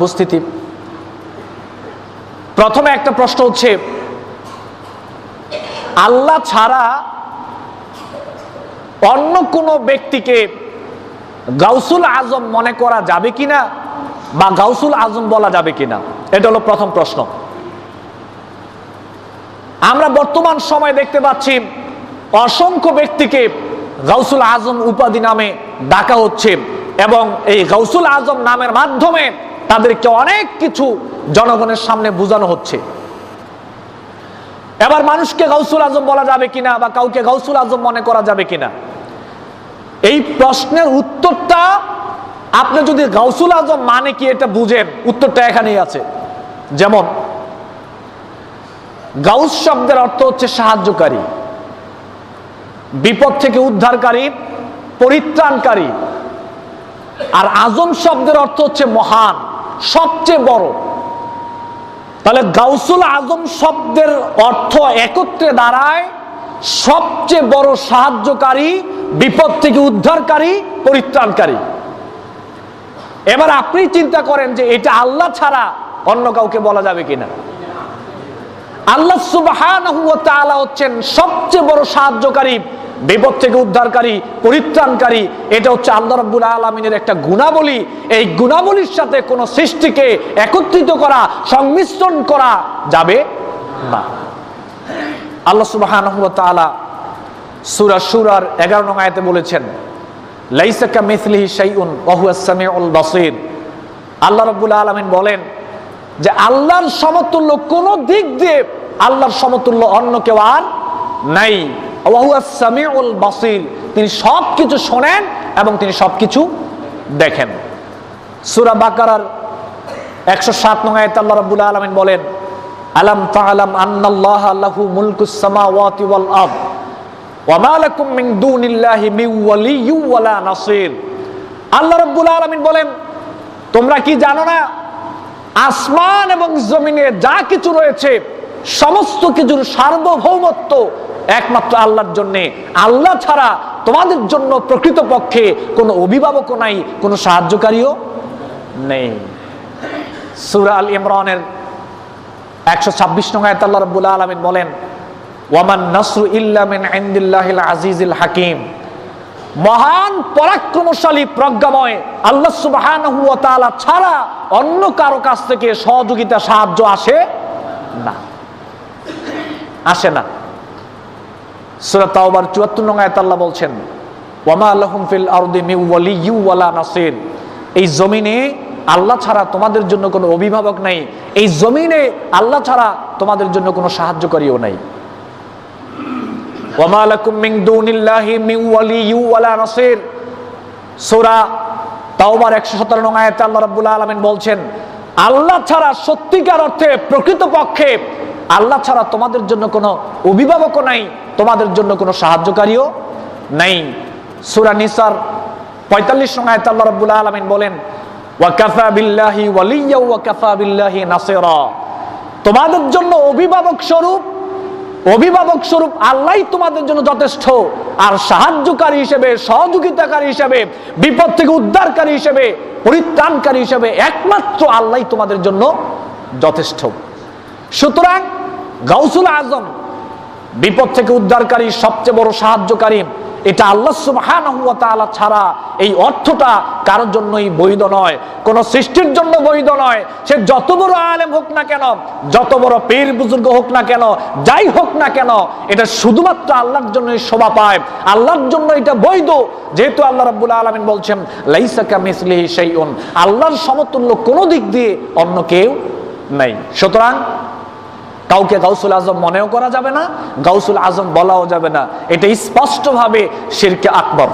উপস্থিতি। প্রথমে একটা প্রশ্ন হচ্ছে, আল্লাহ ছাড়া অন্য কোনো ব্যক্তিকে গাউসুল আজম মনে করা যাবে কিনা বা গাউসুল আজম বলা যাবে কিনা? এটা হলো প্রথম প্রশ্ন। আমরা বর্তমান সময় দেখতে পাচ্ছি, অসংখ্য ব্যক্তিকে গাউসুল আজম উপাধি নামে ডাকা হচ্ছে এবং এই গাউসুল আজম নামের মাধ্যমে তাদেরকে অনেক কিছু জনগণের সামনে বোঝানো হচ্ছে। এবার মানুষকে গাউসুল আজম বলা যাবে কিনা বা কাউকে গাউসুল আজম মনে করা যাবে কিনা? এই প্রশ্নের উত্তরটা আপনি যদি গাউসুল আজম মানে কি এটা বুঝেন, উত্তরটা এখানেই আছে। যেমন, গাউস শব্দের অর্থ হচ্ছে সাহায্যকারী, বিপদ থেকে উদ্ধারকারী, পরিত্রাণকারী। আর আজম শব্দের অর্থ হচ্ছে মহান। সবচেয়ে বড়। তাহলে গাউসুল আজম শব্দের অর্থ একত্রে দাঁড়ায়, সবচেয়ে বড় সাহায্যকারী, বিপদ থেকে উদ্ধারকারী, পরিত্রাণকারী। এবার আপনি চিন্তা করেন যে এটা আল্লাহ ছাড়া অন্য কাউকে বলা যাবে কিনা। আল্লাহ তাআলা হচ্ছেন সবচেয়ে বড় সাহায্যকারী বিপদ থেকে উদ্ধারকারী, পরিত্রাণকারী, এটা হচ্ছে আল্লাহ রাব্বুল আলামিনের একটা গুণাবলী। এই গুণাবলীর সাথে কোনো সৃষ্টিকে একত্রিত করা, সংমিশ্রণ করা যাবে না। আল্লাহ তাআলা সূরা সূরার 11 নং আয়াতে বলেছেন, লাইসা কামিসলিহি শাইউন ওয়া হুয়াস সামিউল বাসীর। আল্লাহ রাব্বুল আলামিন বলেন যে আল্লাহর সমতুল্য কোন দিক দিয়ে আল্লাহর সমতুল্য অন্য কেউ আর নাই। সামিউল বাসির। তিনি সব কিছু শোনেন এবং তিনি সব কিছু দেখেন। সুরা বাকারার একশো সাত নং আয়াত আল্লাহ রাব্বুল আলামিন বলেন, আলাম তাআলাম আন্নাল্লাহ লাহু মুলকুস সামাওয়াতি ওয়াল আরদ, ওয়া মা লাকুম মিন দুনিল্লাহি মিন ওয়ালিয়্যু ওয়ালা নাসির। আল্লাহ রাব্বুল আলামিন বলেন, তোমরা কি জানো না, আসমান এবং জমিনে যা কিছু রয়েছে সমস্ত কিছুর সার্বভৌমত্ব একমাত্র আল্লাহর জন্য। আল্লাহ ছাড়া তোমাদের জন্য প্রকৃতপক্ষে কোনো অভিভাবকও নাই, কোনো সাহায্যকারীও নেই। সুরা আল ইমরানের একশো ছাব্বিশ নং আয়াত আল্লাহ রাব্বুল আলামিন বলেন, ওয়ামান নাসরু ইল্লা মিন ইনদিল্লাহিল আজিজিল হাকিম। মহান পরাক্রমশালী প্রজ্ঞাময় আল্লাহ সুবহানাহু ওয়া ছাড়া অন্য কারও কাছ থেকে সহযোগিতা, সাহায্য আসে না। আসে না। সূরা তাওবার 74 নং আয়াত আল্লাহ বলছেন, ওয়ামা লাহুম ফিল আরদি মিন ওয়ালিয়্যু ওয়ালা নাসির। এই জমিনে আল্লাহ ছাড়া তোমাদের জন্য কোনো অভিভাবক নাই। এই জমিনে আল্লাহ ছাড়া তোমাদের জন্য কোনো সাহায্যকারীও নাই। ওয়ামা লাকুম মিন দুনিল্লাহি মিন ওয়ালিয়্যু ওয়ালা নাসির। সূরা তাওবার 117 নং আয়াতে আল্লাহ রাব্বুল আলামিন বলছেন, আল্লাহ ছাড়া সত্যিকার অর্থে প্রকৃতপক্ষে আল্লাহ ছাড়া তোমাদের জন্য কোনো অভিভাবকও নাই, তোমাদের জন্য কোনো সাহায্যকারীও নাই। সূরা নিসার 45 নং আয়াতে আল্লাহ রাব্বুল আলামিন বলেন ওয়া কাফা বিল্লাহি ওয়ালিয়্যা ওয়া কাফা বিল্লাহি নাসিরা। তোমাদের জন্য অভিভাবক স্বরূপ অভিভাবক স্বরূপ আল্লাহ তোমাদের জন্য যথেষ্ট। আর সাহায্যকারী হিসেবে, সহযোগিতাকারী হিসেবে, বিপদ থেকে উদ্ধারকারী হিসেবে, পরিত্রাণকারী হিসেবে একমাত্র আল্লাহ তোমাদের জন্য যথেষ্ট। সুতরাং গাউসুল আজম, বিপদ থেকে উদ্ধারকারী সবচেয়ে বড় সাহায্যকারী, এটা আল্লাহ সুবহানাহু ওয়া ছাড়া এই অর্থটা কারোর জন্যই বৈধ নয়। কোন সৃষ্টির জন্য বৈধ নয়। সে যত বড় আলেম হোক না কেন, যত বড় পীর বুজুর্গ হোক না কেন, যাই হোক না কেন, এটা শুধুমাত্র আল্লাহর জন্যই শোভা পায়। আল্লাহর জন্য এটা বৈধ। যেহেতু আল্লাহ রাব্বুল আলামিন বলছেন, লাইসা কামিসলিহি শাইউন। আল্লাহর সমতুল্য কোনো দিক দিয়ে অন্য কেউ নাই। সুতরাং কাউকে গাউসুল আজম মনেও করা যাবে না, গাউসুল আজম বলাও যাবে না। এটা স্পষ্টভাবে শিরকে আকবর।